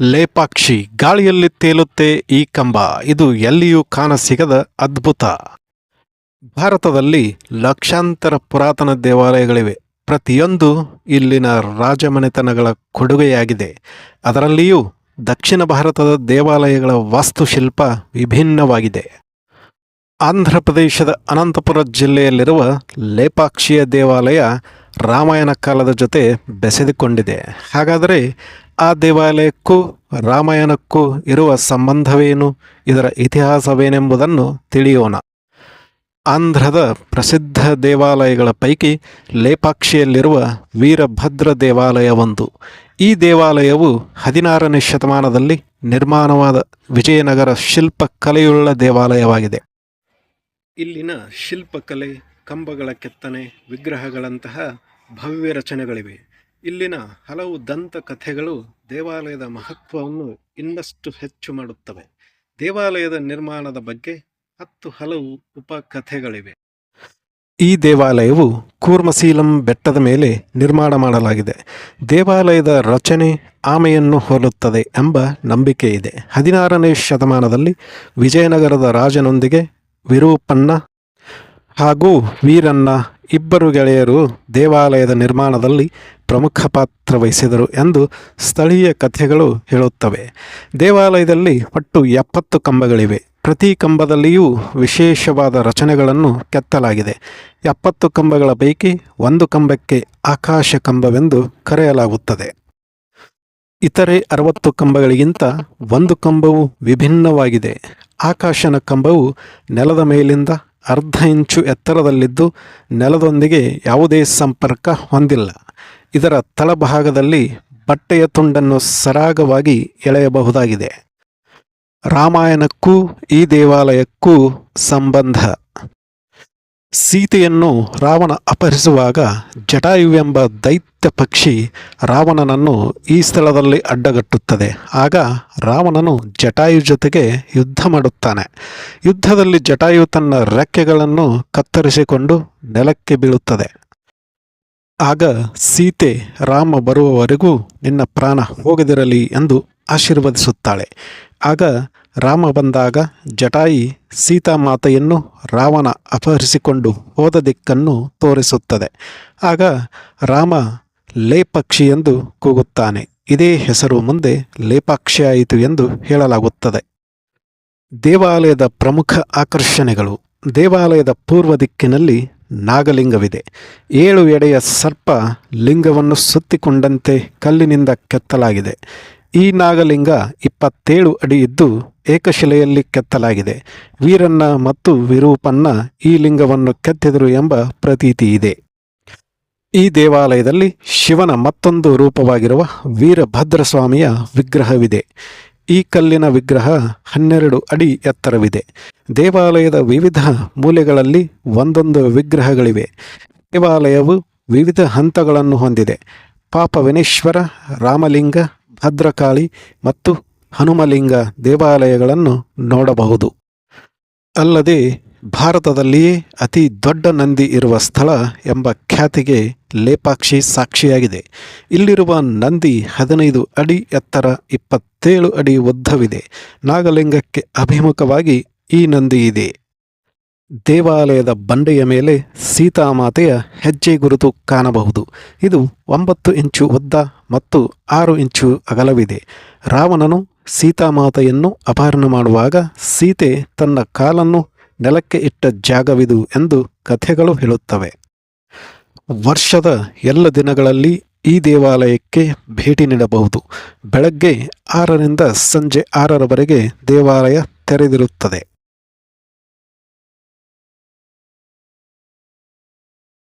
ಲೇಪಾಕ್ಷಿ ಗಾಳಿಯಲ್ಲಿ ತೇಲುತ್ತೆ ಈ ಕಂಬ. ಇದು ಎಲ್ಲಿಯೂ ಕಾಣಸಿಗದ ಅದ್ಭುತ. ಭಾರತದಲ್ಲಿ ಲಕ್ಷಾಂತರ ಪುರಾತನ ದೇವಾಲಯಗಳಿವೆ. ಪ್ರತಿಯೊಂದು ಇಲ್ಲಿನ ರಾಜಮನೆತನಗಳ ಕೊಡುಗೆಯಾಗಿದೆ. ಅದರಲ್ಲಿಯೂ ದಕ್ಷಿಣ ಭಾರತದ ದೇವಾಲಯಗಳ ವಾಸ್ತುಶಿಲ್ಪ ವಿಭಿನ್ನವಾಗಿದೆ. ಆಂಧ್ರ ಪ್ರದೇಶದ ಅನಂತಪುರ ಜಿಲ್ಲೆಯಲ್ಲಿರುವ ಲೇಪಾಕ್ಷಿಯ ದೇವಾಲಯ ರಾಮಾಯಣ ಕಾಲದ ಜೊತೆ ಬೆಸೆದುಕೊಂಡಿದೆ. ಹಾಗಾದರೆ ಆ ದೇವಾಲಯಕ್ಕೂ ರಾಮಾಯಣಕ್ಕೂ ಇರುವ ಸಂಬಂಧವೇನು? ಇದರ ಇತಿಹಾಸವೇನೆಂಬುದನ್ನು ತಿಳಿಯೋಣ. ಆಂಧ್ರದ ಪ್ರಸಿದ್ಧ ದೇವಾಲಯಗಳ ಪೈಕಿ ಲೇಪಾಕ್ಷಿಯಲ್ಲಿರುವ ವೀರಭದ್ರ ದೇವಾಲಯ ಒಂದು ಈ ದೇವಾಲಯವು ಹದಿನಾರನೇ ಶತಮಾನದಲ್ಲಿ ನಿರ್ಮಾಣವಾದ ವಿಜಯನಗರ ಶಿಲ್ಪಕಲೆಯುಳ್ಳ ದೇವಾಲಯವಾಗಿದೆ. ಇಲ್ಲಿನ ಶಿಲ್ಪಕಲೆ, ಕಂಬಗಳ ಕೆತ್ತನೆ, ವಿಗ್ರಹಗಳಂತಹ ಭವ್ಯ ರಚನೆಗಳಿವೆ. ಇಲ್ಲಿನ ಹಲವು ದಂತ ಕಥೆಗಳು ದೇವಾಲಯದ ಮಹತ್ವವನ್ನು ಇನ್ನಷ್ಟು ಹೆಚ್ಚು ಮಾಡುತ್ತವೆ. ದೇವಾಲಯದ ನಿರ್ಮಾಣದ ಬಗ್ಗೆ ಹತ್ತು ಹಲವು ಉಪಕಥೆಗಳಿವೆ. ಈ ದೇವಾಲಯವು ಕೂರ್ಮಶೀಲಂ ಬೆಟ್ಟದ ಮೇಲೆ ನಿರ್ಮಾಣ ಮಾಡಲಾಗಿದೆ. ದೇವಾಲಯದ ರಚನೆ ಆಮೆಯನ್ನು ಹೋಲುತ್ತದೆ ಎಂಬ ನಂಬಿಕೆ ಇದೆ. ಹದಿನಾರನೇ ಶತಮಾನದಲ್ಲಿ ವಿಜಯನಗರದ ರಾಜನೊಂದಿಗೆ ವಿರೂಪಣ್ಣ ಹಾಗೂ ವೀರಣ್ಣ ಇಬ್ಬರು ಗೆಳೆಯರು ದೇವಾಲಯದ ನಿರ್ಮಾಣದಲ್ಲಿ ಪ್ರಮುಖ ಪಾತ್ರ ವಹಿಸಿದರು ಎಂದು ಸ್ಥಳೀಯ ಕಥೆಗಳು ಹೇಳುತ್ತವೆ. ದೇವಾಲಯದಲ್ಲಿ ಒಟ್ಟು ಎಪ್ಪತ್ತು ಕಂಬಗಳಿವೆ. ಪ್ರತಿ ಕಂಬದಲ್ಲಿಯೂ ವಿಶೇಷವಾದ ರಚನೆಗಳನ್ನು ಕೆತ್ತಲಾಗಿದೆ. ಎಪ್ಪತ್ತು ಕಂಬಗಳ ಪೈಕಿ ಒಂದು ಕಂಬಕ್ಕೆ ಆಕಾಶ ಕಂಬವೆಂದು ಕರೆಯಲಾಗುತ್ತದೆ. ಇತರೆ ಅರವತ್ತು ಕಂಬಗಳಿಗಿಂತ ಒಂದು ಕಂಬವು ವಿಭಿನ್ನವಾಗಿದೆ. ಆಕಾಶನ ಕಂಬವು ನೆಲದ ಮೇಲಿಂದ ಅರ್ಧ ಇಂಚು ಎತ್ತರದಲ್ಲಿದ್ದು ನೆಲದೊಂದಿಗೆ ಯಾವುದೇ ಸಂಪರ್ಕ ಹೊಂದಿಲ್ಲ. ಇದರ ತಳಭಾಗದಲ್ಲಿ ಬಟ್ಟೆಯ ತುಂಡನ್ನು ಸರಾಗವಾಗಿ ಎಳೆಯಬಹುದಾಗಿದೆ. ರಾಮಾಯಣಕ್ಕೂ ಈ ದೇವಾಲಯಕ್ಕೂ ಸಂಬಂಧ. ಸೀತೆಯನ್ನು ರಾವಣ ಅಪಹರಿಸುವಾಗ ಜಟಾಯುವೆಂಬ ದೈತ್ಯ ಪಕ್ಷಿ ರಾವಣನನ್ನು ಈ ಸ್ಥಳದಲ್ಲಿ ಅಡ್ಡಗಟ್ಟುತ್ತದೆ. ಆಗ ರಾವಣನು ಜಟಾಯು ಜೊತೆಗೆ ಯುದ್ಧ ಮಾಡುತ್ತಾನೆ. ಯುದ್ಧದಲ್ಲಿ ಜಟಾಯು ತನ್ನ ರೆಕ್ಕೆಗಳನ್ನು ಕತ್ತರಿಸಿಕೊಂಡು ನೆಲಕ್ಕೆ ಬೀಳುತ್ತದೆ. ಆಗ ಸೀತೆ ರಾಮ ಬರುವವರೆಗೂ ನಿನ್ನ ಪ್ರಾಣ ಹೋಗದಿರಲಿ ಎಂದು ಆಶೀರ್ವದಿಸುತ್ತಾಳೆ. ಆಗ ರಾಮ ಬಂದಾಗ ಜಟಾಯಿ ಸೀತಾಮಾತೆಯನ್ನು ರಾವಣ ಅಪಹರಿಸಿಕೊಂಡು ಹೋದ ದಿಕ್ಕನ್ನು ತೋರಿಸುತ್ತದೆ. ಆಗ ರಾಮ ಲೇಪಕ್ಷಿ ಎಂದು ಕೂಗುತ್ತಾನೆ. ಇದೇ ಹೆಸರು ಮುಂದೆ ಲೇಪಾಕ್ಷಿಯಾಯಿತು ಎಂದು ಹೇಳಲಾಗುತ್ತದೆ. ದೇವಾಲಯದ ಪ್ರಮುಖ ಆಕರ್ಷಣೆಗಳು. ದೇವಾಲಯದ ಪೂರ್ವ ದಿಕ್ಕಿನಲ್ಲಿ ನಾಗಲಿಂಗವಿದೆ. ಏಳು ಎಡೆಯ ಸರ್ಪ ಲಿಂಗವನ್ನು ಸುತ್ತಿಕೊಂಡಂತೆ ಕಲ್ಲಿನಿಂದ ಕೆತ್ತಲಾಗಿದೆ. ಈ ನಾಗಲಿಂಗ ಇಪ್ಪತ್ತೇಳು ಅಡಿ ಇದ್ದು ಏಕಶಿಲೆಯಲ್ಲಿ ಕೆತ್ತಲಾಗಿದೆ. ವೀರಣ್ಣ ಮತ್ತು ವಿರೂಪಣ್ಣ ಈ ಲಿಂಗವನ್ನು ಕೆತ್ತಿದರು ಎಂಬ ಪ್ರತೀತಿ ಇದೆ. ಈ ದೇವಾಲಯದಲ್ಲಿ ಶಿವನ ಮತ್ತೊಂದು ರೂಪವಾಗಿರುವ ವೀರಭದ್ರಸ್ವಾಮಿಯ ವಿಗ್ರಹವಿದೆ. ಈ ಕಲ್ಲಿನ ವಿಗ್ರಹ ಹನ್ನೆರಡು ಅಡಿ ಎತ್ತರವಿದೆ. ದೇವಾಲಯದ ವಿವಿಧ ಮೂಲೆಗಳಲ್ಲಿ ಒಂದೊಂದು ವಿಗ್ರಹಗಳಿವೆ. ದೇವಾಲಯವು ವಿವಿಧ ಹಂತಗಳನ್ನು ಹೊಂದಿದೆ. ಪಾಪ ವಿನೇಶ್ವರ ರಾಮಲಿಂಗ ಭದ್ರಕಾಳಿ ಮತ್ತು ಹನುಮಲಿಂಗ ದೇವಾಲಯಗಳನ್ನು ನೋಡಬಹುದು. ಅಲ್ಲದೆ ಭಾರತದಲ್ಲಿಯೇ ಅತಿ ದೊಡ್ಡ ನಂದಿ ಇರುವ ಸ್ಥಳ ಎಂಬ ಖ್ಯಾತಿಗೆ ಲೇಪಾಕ್ಷಿ ಸಾಕ್ಷಿಯಾಗಿದೆ. ಇಲ್ಲಿರುವ ನಂದಿ ಹದಿನೈದು ಅಡಿ ಎತ್ತರ ಇಪ್ಪತ್ತೇಳು ಅಡಿ ಉದ್ದವಿದೆ. ನಾಗಲಿಂಗಕ್ಕೆ ಅಭಿಮುಖವಾಗಿ ಈ ನಂದಿ ಇದೆ. ದೇವಾಲಯದ ಬಂಡೆಯ ಮೇಲೆ ಸೀತಾಮಾತೆಯ ಹೆಜ್ಜೆ ಗುರುತು ಕಾಣಬಹುದು. ಇದು ಒಂಬತ್ತು ಇಂಚು ಉದ್ದ ಮತ್ತು ಆರು ಇಂಚು ಅಗಲವಿದೆ. ರಾವಣನು ಸೀತಾಮಾತೆಯನ್ನು ಅಪಹರಣ ಮಾಡುವಾಗ ಸೀತೆ ತನ್ನ ಕಾಲನ್ನು ನೆಲಕ್ಕೆ ಇಟ್ಟ ಜಾಗವಿದು ಎಂದು ಕಥೆಗಳು ಹೇಳುತ್ತವೆ. ವರ್ಷದ ಎಲ್ಲ ದಿನಗಳಲ್ಲಿ ಈ ದೇವಾಲಯಕ್ಕೆ ಭೇಟಿ ನೀಡಬಹುದು. ಬೆಳಗ್ಗೆ ಆರರಿಂದ ಸಂಜೆ ಆರರವರೆಗೆ ದೇವಾಲಯ ತೆರೆದಿರುತ್ತದೆ.